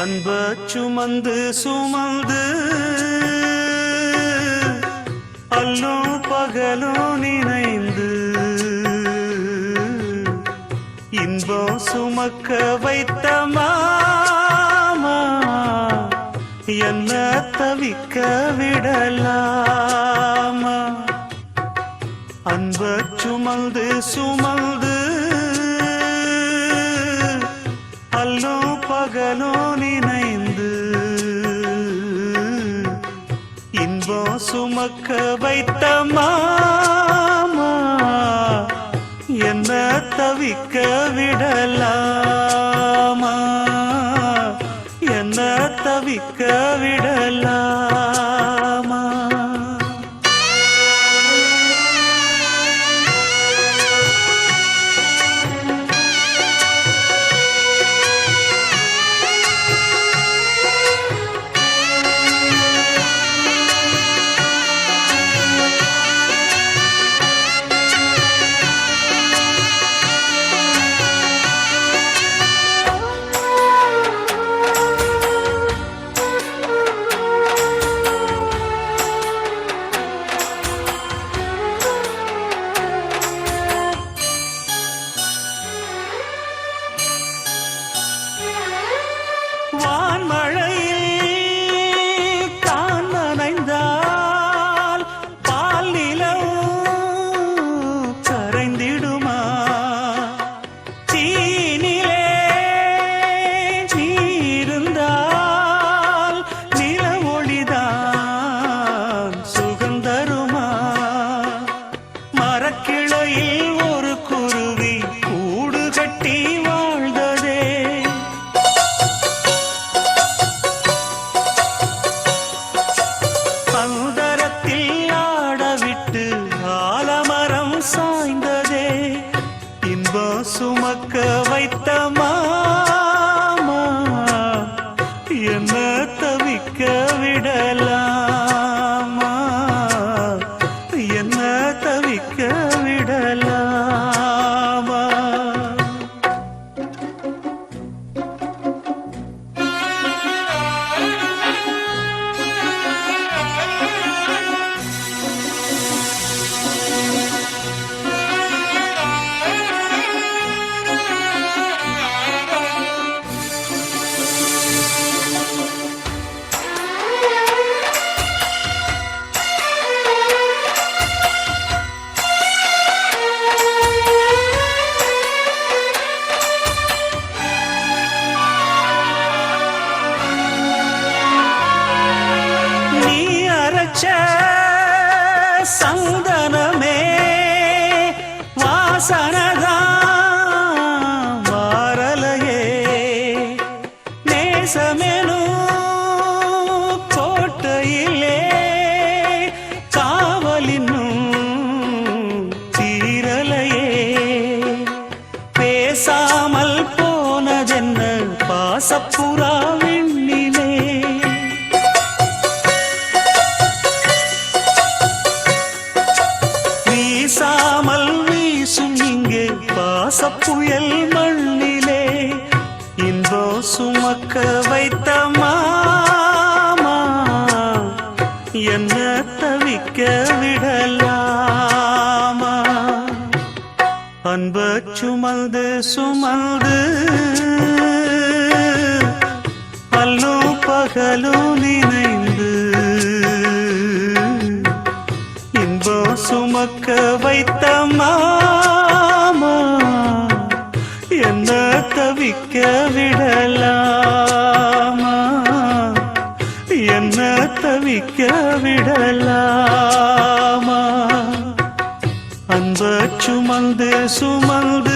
அன்ப சுமந்து சுமந்து அல்லும் பகலும் நினைந்து இன்பம் சுமக்க வைத்த மாமா என்ன தவிக்க விடலாமா? அன்ப சுமந்து சுமந்து பகலும் நினைந்து இன்பம் சுமக்க வைத்த மாமா என்ன தவிக்க விடலாமா? என்ன தவிக்க விட சுமக்க வைத்தமா? பாசப்புயல் மண்ணிலே இன்றோ சுமக்க வைத்த மாமா என்ன தவிக்க விடலாமா? அன்ப சுமந்து சுமந்து அல்லும் பகலும் நினைந்து இன்போ சுமக்க வைத்த மா விடலாமா அன்ப சுமந்து சுமந்து